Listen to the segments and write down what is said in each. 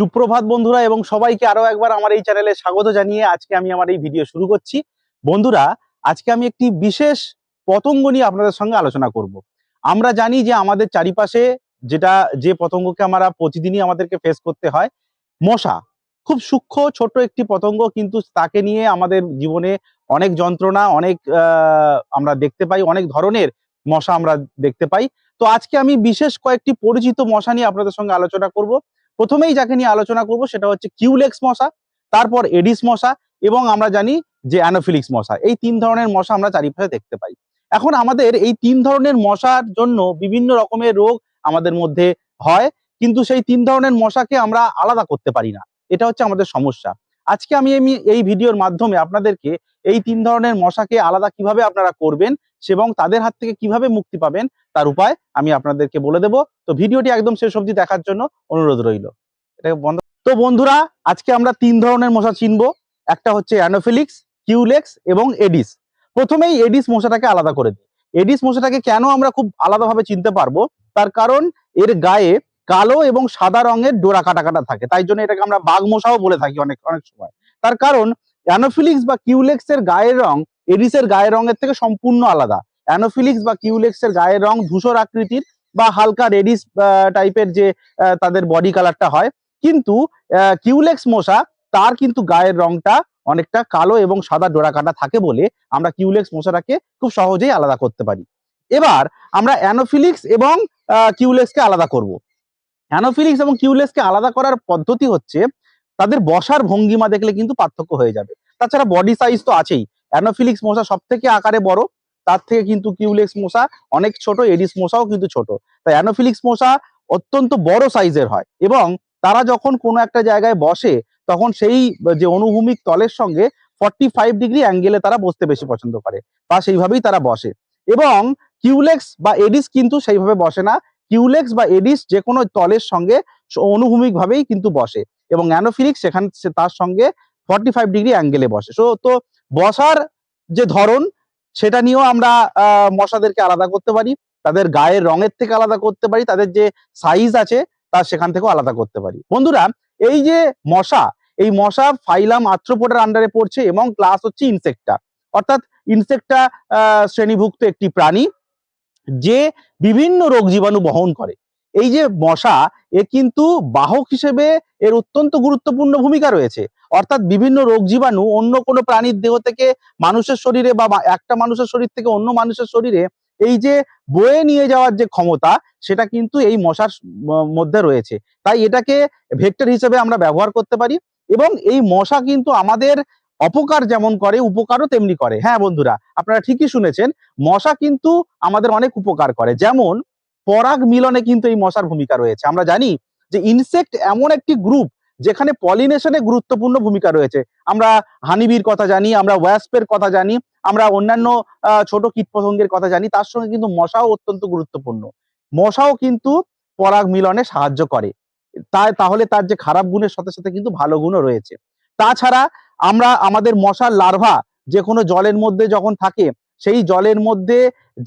সুপ্রভাত বন্ধুরা এবং সবাইকে আরও একবার আমার এই চ্যানেলে স্বাগত জানিয়ে আজকে আমি আমার এই ভিডিও শুরু করছি। বন্ধুরা, আজকে আমি একটি বিশেষ পতঙ্গ নিয়ে আপনাদের সঙ্গে আলোচনা করব। আমরা জানি যে আমাদের চারিপাশে যেটা, যে পতঙ্গকে আমরা প্রতিদিনই আমাদেরকে ফেস করতে হয়, মশা। খুব সূক্ষ্ম ছোট একটি পতঙ্গ, কিন্তু তাকে নিয়ে আমাদের জীবনে অনেক যন্ত্রণা, অনেক আমরা দেখতে পাই, অনেক ধরনের মশা আমরা দেখতে পাই। তো আজকে আমি বিশেষ কয়েকটি পরিচিত মশা নিয়ে আপনাদের সঙ্গে আলোচনা করব। প্রথমেই যাকে নিয়ে আলোচনা করব সেটা হচ্ছে কিউলেক্স মশা, তারপর এডিস মশা এবং আমরা জানি যে অ্যানোফিলিক্স মশা। এই তিন ধরনের মশা আমরা চারিপাশে দেখতে পাই। এখন আমাদের এই তিন ধরনের মশার জন্য বিভিন্ন রকমের রোগ আমাদের মধ্যে হয়, কিন্তু সেই তিন ধরনের মশাকে আমরা আলাদা করতে পারি না। এটা হচ্ছে আমাদের সমস্যা। আজকে আমি এই ভিডিওর মাধ্যমে আপনাদেরকে এই তিন ধরনের মশাকে আলাদা কীভাবে আপনারা করবেন এবং তাদের হাত থেকে কীভাবে মুক্তি পাবেন, তার উপায় আমি আপনাদেরকে বলে দেব। তো ভিডিওটি একদম শেষ অবধি দেখার জন্য অনুরোধ রইল। এটাকে বন্ধ তো বন্ধুরা, আজকে আমরা তিন ধরনের মশা চিনবো। একটা হচ্ছে অ্যানোফিলিক্স, কিউলেক্স এবং এডিস। প্রথমেই এডিস মশাটাকে আলাদা করে দিই। এডিস মশাটাকে কেন আমরা খুব আলাদাভাবে চিনতে পারব? তার কারণ এর গায়ে কালো এবং সাদা রঙের ডোরা কাটা কাটা থাকে। তাই জন্য এটাকে আমরা বাঘ মশাও বলে থাকি অনেক অনেক সময়। তার কারণ অ্যানোফিলিক্স বা কিউলেক্স এর গায়ের রং এডিসের গায়ের রঙের থেকে সম্পূর্ণ আলাদা। অ্যানোফিলিক্স বা কিউলেক্স এর গায়ের রং ধূসর আকৃতির বা হালকা রেডিস টাইপের যে তাদের বডি কালারটা হয়। কিন্তু কিউলেক্স মশা, তার কিন্তু গায়ের রংটা অনেকটা কালো এবং সাদা ডোরা কাটা থাকে বলে আমরা কিউলেক্স মশাটাকে খুব সহজেই আলাদা করতে পারি। এবার আমরা অ্যানোফিলিক্স এবং কিউলেক্সকে আলাদা করব। অ্যানোফিলিক্স এবং কিউলেক্সকে আলাদা করার পদ্ধতি হচ্ছে তাদের বসার ভঙ্গিমা দেখলে কিন্তু পার্থক্য হয়ে যাবে। তাছাড়া বডি সাইজ তো আছেই। অ্যানোফিলিক্স মশা সব থেকে আকারে বড়, তার থেকে কিন্তু কিউলেক্স মশা অনেক ছোট, এডিস মশাও কিন্তু ছোট। তাই অ্যানোফিলিক্স মশা অত্যন্ত বড় সাইজের হয় এবং তারা যখন কোনো একটা জায়গায় বসে, তখন সেই যে অনুভূমিক তলের সঙ্গে ফর্টি ফাইভ ডিগ্রি অ্যাঙ্গেলে তারা বসতে বেশি পছন্দ করে বা সেইভাবেই তারা বসে। এবং কিউলেক্স বা এডিস কিন্তু সেইভাবে বসে না। কিউলেক্স বা এডিস যে কোনো তলের সঙ্গে অনুভূমিক ভাবেই কিন্তু বসে। এবং অ্যানোফিলিক্স সেখান তার সঙ্গে ফর্টি ফাইভ ডিগ্রি অ্যাঙ্গেলে বসে। সো তো বসার যে ধরন, সেটা নিয়েও আমরা মশাদেরকে আলাদা করতে পারি, তাদের গায়ের রঙের থেকে আলাদা করতে পারি, তাদের যে সাইজ আছে, তা সেখান থেকেও আলাদা করতে পারি। বন্ধুরা, এই যে মশা, এই মশা ফাইলাম আর্থ্রোপোডার আন্ডারে পড়ছে এবং ক্লাস হচ্ছে ইনসেক্টা অর্থাৎ ইনসেক্টা শ্রেণীভুক্ত একটি প্রাণী, যে বিভিন্ন রোগ জীবাণু বহন করে। এই যে মশা, এ কিন্তু বাহক হিসেবে এর অত্যন্ত গুরুত্বপূর্ণ ভূমিকা রয়েছে। অর্থাৎ বিভিন্ন রোগ জীবাণু অন্য কোনো প্রাণীর দেহ থেকে মানুষের শরীরে বা একটা মানুষের শরীর থেকে অন্য মানুষের শরীরে এই যে বয়ে নিয়ে যাওয়ার যে ক্ষমতা, সেটা কিন্তু এই মশার মধ্যে রয়েছে। তাই এটাকে ভেক্টর হিসেবে আমরা ব্যবহার করতে পারি এবং এই মশা কিন্তু আমাদের অপকার যেমন করে, উপকারও তেমনি করে। হ্যাঁ বন্ধুরা, আপনারা ঠিকই শুনেছেন, মশা কিন্তু আমাদের অনেক উপকার করে। যেমন পরাগ মিলনে কিন্তু এই মশার ভূমিকা রয়েছে। আমরা জানি যে ইনসেক্ট এমন একটি গ্রুপ যেখানে পলিনেশনে গুরুত্বপূর্ণ ভূমিকা রয়েছে। আমরা হানিবির কথা জানি, আমরা ওয়াস্পের কথা জানি, আমরা অন্যান্য ছোট কীটপতঙ্গের কথা জানি, তার সঙ্গে কিন্তু মশাও অত্যন্ত গুরুত্বপূর্ণ। মশাও কিন্তু পরাগ মিলনে সাহায্য করে। তাই, তাহলে তার যে খারাপ গুণের সাথে সাথে কিন্তু ভালো গুণও রয়েছে। তাছাড়া আমরা, আমাদের মশার লার্ভা যে কোনো জলের মধ্যে যখন থাকে, সেই জলের মধ্যে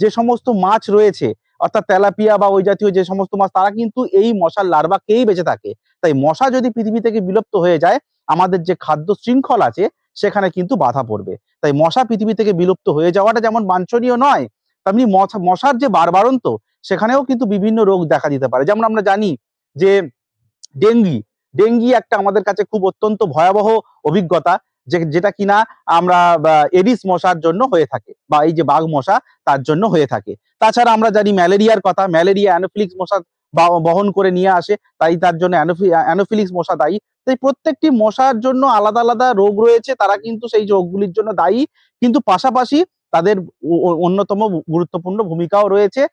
যে সমস্ত মাছ রয়েছে অর্থাৎ তেলাপিয়া বা ওই জাতীয় যে সমস্ত মাছ, তারা কিন্তু এই মশার লার্ভা বেঁচে থাকে? তাই মশা যদি পৃথিবী থেকে বিলুপ্ত হয়ে যায়, আমাদের যে খাদ্য শৃঙ্খল আছে, সেখানে কিন্তু বাধা পড়বে। তাই মশা পৃথিবী থেকে বিলুপ্ত হয়ে যাওয়াটা যেমন বাঞ্ছনীয় নয়, তেমনি মশা, মশার যে বারবারন্ত, সেখানেও কিন্তু বিভিন্ন রোগ দেখা দিতে পারে। যেমন আমরা জানি যে ডেঙ্গি ডেঙ্গি একটা আমাদের কাছে খুব অত্যন্ত ভয়াবহ অভিজ্ঞতা। যে, যেটা কিনা আমরা এডিস মশার জন্য হয়ে থাকে, বা, এই যে বাঘ মশা তার জন্য হয়ে থাকে। তাছাড়া আমরা জানি ম্যালেরিয়ার কথা, ম্যালেরিয়া, অ্যানোফিলিক্স মশা বহন করে নিয়ে আসে, তাই তার জন্য অ্যানোফি- অ্যানোফিলিক্স মশা দায়ী। তাই প্রত্যেকটি মশার জন্য আলাদা আলাদা রোগ রয়েছে, তারা কিন্তু সেই রোগগুলির জন্য দায়ী। কিন্তু পাশাপাশি তাদের অন্যতম গুরুত্বপূর্ণ ভূমিকাও রয়েছে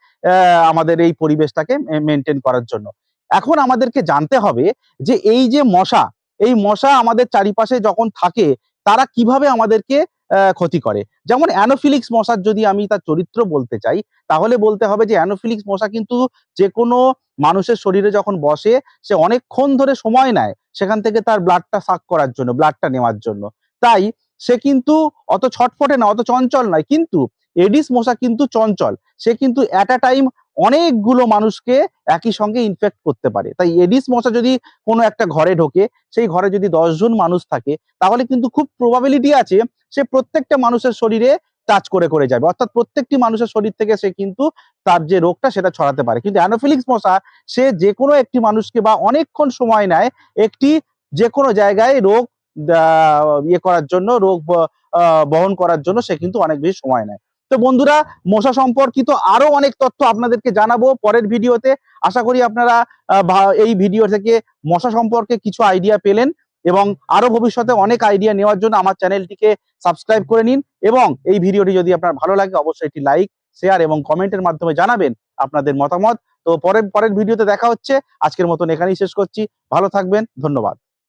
আমাদের এই পরিবেশটাকে মেনটেন করার জন্য। এখন আমাদেরকে জানতে হবে যে, এই যে মশা, এই মশা আমাদের চারিপাশে যখন থাকে তারা কীভাবে আমাদেরকে ক্ষতি করে? যেমন অ্যানোফিলিক্স মশার যদি আমি তার চরিত্র বলতে চাই, তাহলে বলতে হবে যে অ্যানোফিলিক্স মশা কিন্তু যে কোনো মানুষের শরীরে যখন বসে, সে অনেকক্ষণ ধরে সময় নেয় সেখান থেকে তার ব্লাডটা সাক করার জন্য ব্লাডটা নেওয়ার জন্য। তাই সে কিন্তু অত ছটফটে না, অত চঞ্চল নয়, কিন্তু এডিস মশা কিন্তু চঞ্চল। সে কিন্তু অ্যাট আ টাইম অনেকগুলো মানুষকে একই সঙ্গে ইনফেক্ট করতে পারে। তাই এডিস মশা যদি কোনো একটা ঘরে ঢোকে, সেই ঘরে যদি জন মানুষ থাকে, তাহলে কিন্তু খুব প্রবাবিলিটি আছে সে প্রত্যেকটা মানুষের শরীরে টাচ করে করে যাবে। অর্থাৎ প্রত্যেকটি মানুষের শরীর থেকে সে কিন্তু তার যে রোগটা সেটা ছড়াতে পারে। কিন্তু অ্যানোফিলিক্স মশা, সে যে কোনো একটি মানুষকে বা অনেকক্ষণ সময় নেয় একটি যে কোনো জায়গায় রোগ ইয়ে করার জন্য, রোগ বহন করার জন্য সে কিন্তু অনেক বেশি সময় নেয়। তো বন্ধুরা, মশা সম্পর্কিত আরও অনেক তথ্য আপনাদেরকে জানাব পরের ভিডিওতে। আশা করি আপনারা এই ভিডিও থেকে মশা সম্পর্কে কিছু আইডিয়া পেলেন এবং আরও ভবিষ্যতে অনেক আইডিয়া নেওয়ার জন্য আমার চ্যানেলটিকে সাবস্ক্রাইব করে নিন এবং এই ভিডিওটি যদি আপনার ভালো লাগে, অবশ্যই একটি লাইক শেয়ার এবং কমেন্টের মাধ্যমে জানাবেন আপনাদের মতামত। তো পরের পরের ভিডিওতে দেখা হচ্ছে। আজকের মতন এখানেই শেষ করছি। ভালো থাকবেন। ধন্যবাদ।